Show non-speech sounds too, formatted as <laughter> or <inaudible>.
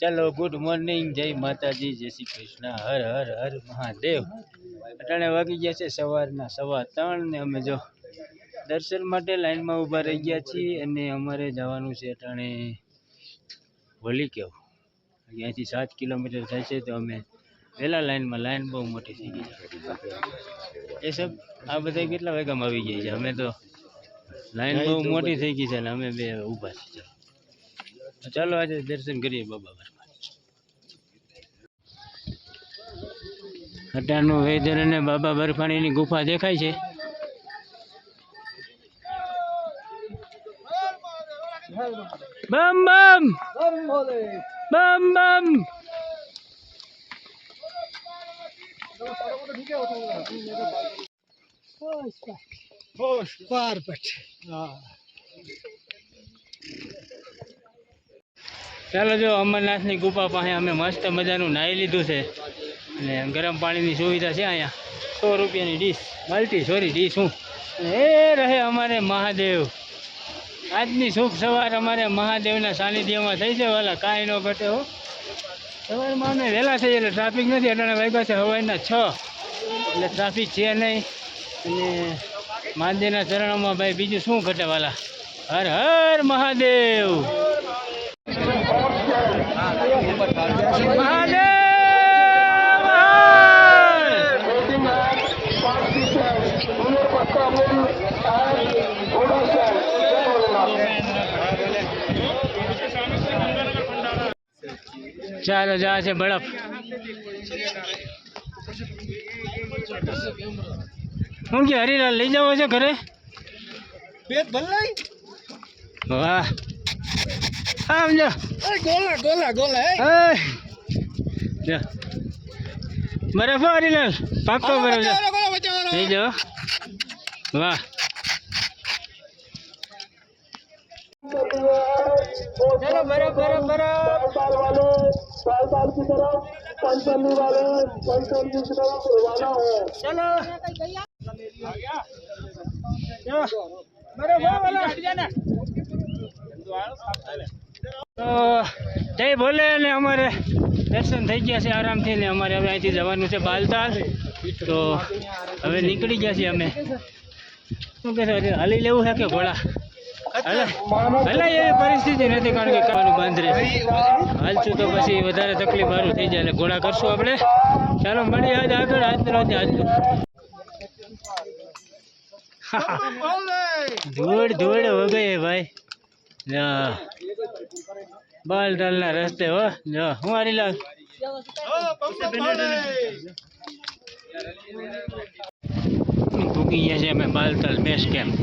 ચાલો good morning જય માતાજી જય શ્રી કૃષ્ણ હર હર હર મહાદેવ. અટાણે વાગી ગયા છે સવારના સવા ત્રણ ને અમે જો દર્શન માટે લાઈનમાં ઊભા રહી ગયા છીએ અને અમારે જવાનું છે અટાણે વલી કેવું. અહીંયાથી સાત કિલોમીટર થાય છે તો અમે પહેલા લાઈનમાં લાઈન બહુ મોટી થઈ ગઈ છે. એ સબ આ બધા કેટલા વાગ્યામાં આવી ગયા છે? અમે તો લાઈન બહુ મોટી થઈ ગઈ છે અને અમે બે ઊભા છીએ. ચાલો આજે દર્શન કરીએ બાબા બરફાણી અટાણનું વેધર અને બાબા બરફાણીની ગુફા દેખાય છે. ચાલો જો અમરનાથની ગુફા પાસે અમે મસ્ત મજાનું નાહી લીધું છે. અને ગરમ પાણીની સુવિધા છે અહીંયા. સો રૂપિયાની ડીશ, બાલ્ટી, સોરી, ડીશ હું. એ રહે અમારે મહાદેવ. આજની શુભ સવાર અમારે મહાદેવના સાનિધ્યમાં થઈ છે. વાલા, કાંઈ ન ઘટે હો. સવારમાં અમે વહેલા થઈ એટલે ટ્રાફિક નથી. અટાણે વાગ્યા છે હવાઈના છ. એટલે ટ્રાફિક છે નહીં. અને મહાદેવના ચરણોમાં ભાઈ, બીજું શું ઘટે વાલા? હર હર મહાદેવ. ચાલો જાય છે બળફ હું કે હરિલાલ લઈ જવો છે ઘરે? વાહ. આમ જો. ગોલા ગોલા ગોલા એ હો હરિલાલ પાક્કો બરફ જો બચાવો ગોલા બચાવો લઈ જાઓ वाला ચલો બરફ બરફ બરફ ચલો તો જય ભોલે અને અમારે દર્શન થઈ ગયા છે આરામથી ને અમારે હવે અહીંથી જવાનું છે બાલતાલ. તો હવે નીકળી ગયા છીએ અમે. શું કે છે હાલી લેવું છે કે ઘોડા? હાલે એવી પરિસ્થિતિ નથી કારણ કે ખાવાનું બંધ રહે હાલશું તો પછી વધારે તકલીફ સારું થઈ જાય એટલે ઘોડા કરશું આપણે. ચાલો મળીએ આજ આગળ આજ રોજ આજનું <laughs> ધૂળ ધૂળ હો ગઈ ભાઈ જા ના રસ્તે હો. જો હું હરીલાલ ભૂકી ગયા છે અમે બાલતાલ બેસ કેમ્પ